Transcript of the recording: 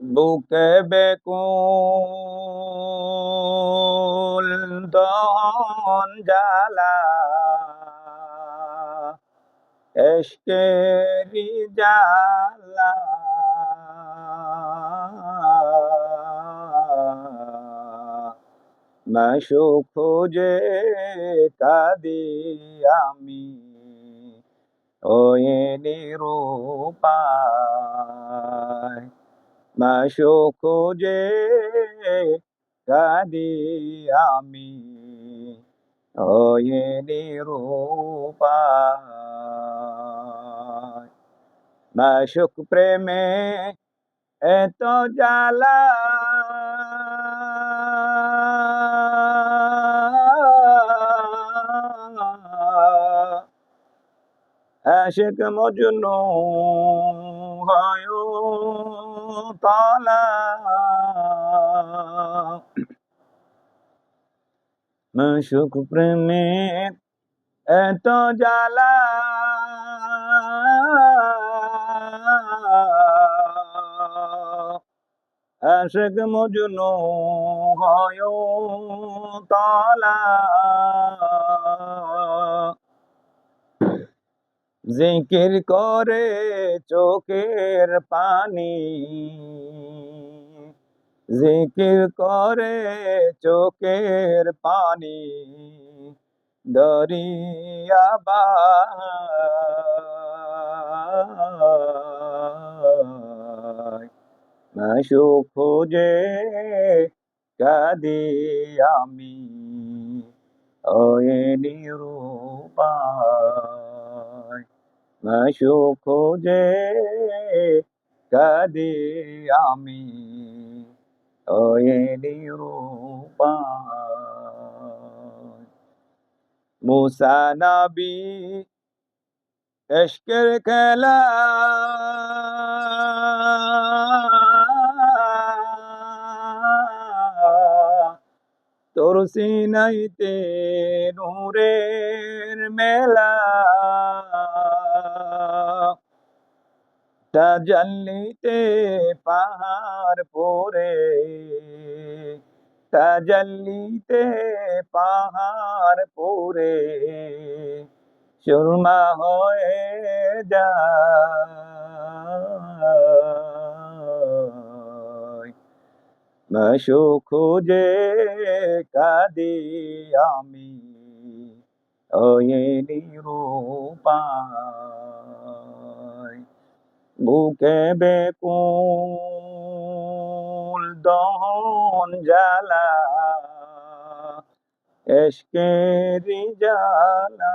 বুকে বেকুল দহন জ্বালা। এসকেরি জ্বালা। মাসু খুঁজে কাদি আমি ওয়ে নিরূপায় মাসু খুঁজে কাদি আমি। ওয়ে নিরূপায় মাসুক প্রেমে এত জ্বালা। আশেক মজনু তালা। মশুক প্রেমে এত জ্বালা। আশেক মজনু হয় তালা। জিকির করে চোখের পানি। জিকির করে চোখের পানি। দরিয়াবা মাসু খোঁজে কাদি আমি। ওয়ে নিরূপায় মাসু খোঁজে কাদি আমি ওয়ে নিরূপায় মুসা নবী এশকের খেলা। তোর সিনাইতে নূরের মেলা। তাজাল্লিতে পাহাড় পরে তাজাল্লিতে পাহাড় পরে সুরমা হয়ে যায়। মাসু খুঁজে কাদি আমি। ওয়ে নিরূপায়। বুকে বেকুল দহন জ্বালা এসকে জ্বালা।